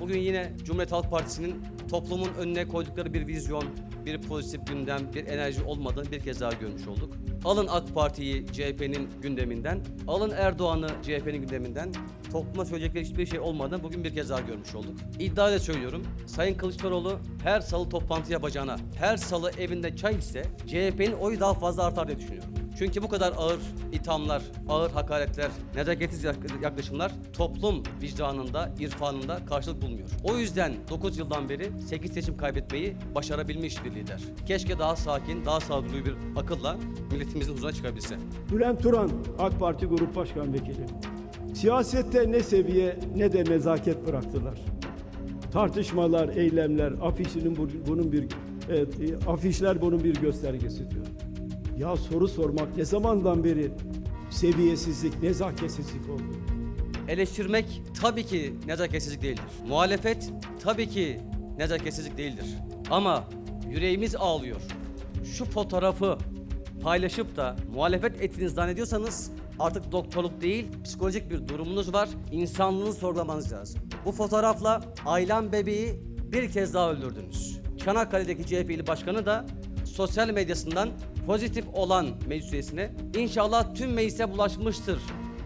Bugün yine Cumhuriyet Halk Partisi'nin toplumun önüne koydukları bir vizyon, bir pozitif gündem, bir enerji olmadığını bir kez daha görmüş olduk. Alın AK Parti'yi CHP'nin gündeminden, alın Erdoğan'ı CHP'nin gündeminden, topluma söyleyecekleri hiçbir şey olmadığını bugün bir kez daha görmüş olduk. İddia ile söylüyorum, Sayın Kılıçdaroğlu her salı toplantı yapacağına, her salı evinde çay içse CHP'nin oyu daha fazla artar diye düşünüyorum. Çünkü bu kadar ağır ithamlar, ağır hakaretler, nezaketsiz yak- yaklaşımlar toplum vicdanında, irfanında karşılık bulmuyor. O yüzden 9 yıldan beri 8 seçim kaybetmeyi başarabilmiş bir lider. Keşke daha sakin, daha sağduyulu bir akılla milletimizin huzuruna çıkabilse. Bülent Turan, AK Parti Grup Başkan Vekili. Siyasette ne seviye ne de nezaket bıraktılar. Tartışmalar, eylemler, afişinin bu- bunun bir e, afişler bunun bir göstergesi diyor. Ya soru sormak ne zamandan beri seviyesizlik, nezaketsizlik oldu? Eleştirmek tabii ki nezaketsizlik değildir. Muhalefet tabii ki nezaketsizlik değildir. Ama yüreğimiz ağlıyor. Şu fotoğrafı paylaşıp da muhalefet ettiğinizi zannediyorsanız artık doktorluk değil, psikolojik bir durumunuz var. İnsanlığınızı sorgulamanız lazım. Bu fotoğrafla Aylan bebeği bir kez daha öldürdünüz. Çanakkale'deki CHP'li başkanı da sosyal medyasından pozitif olan meclis üyesine inşallah tüm meclise bulaşmıştır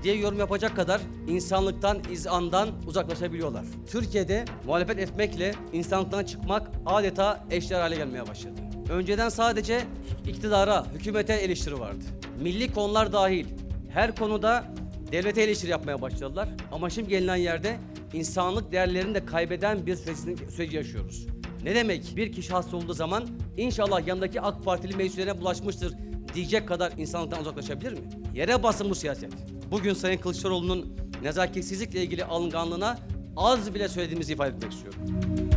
diye yorum yapacak kadar insanlıktan, izandan uzaklaşabiliyorlar. Türkiye'de muhalefet etmekle insanlıktan çıkmak adeta eşler hale gelmeye başladı. Önceden sadece iktidara, hükümete eleştiri vardı. Milli konular dahil her konuda devlete eleştiri yapmaya başladılar. Ama şimdi gelinen yerde insanlık değerlerini de kaybeden bir süreci, yaşıyoruz. Ne demek bir kişi hasta olduğu zaman inşallah yanındaki AK Partili meclislerine bulaşmıştır diyecek kadar insanlıktan uzaklaşabilir mi? Yere basın bu siyaset. Bugün Sayın Kılıçdaroğlu'nun nezaketsizlikle ilgili alınganlığına az bile söylediğimizi ifade etmek istiyorum.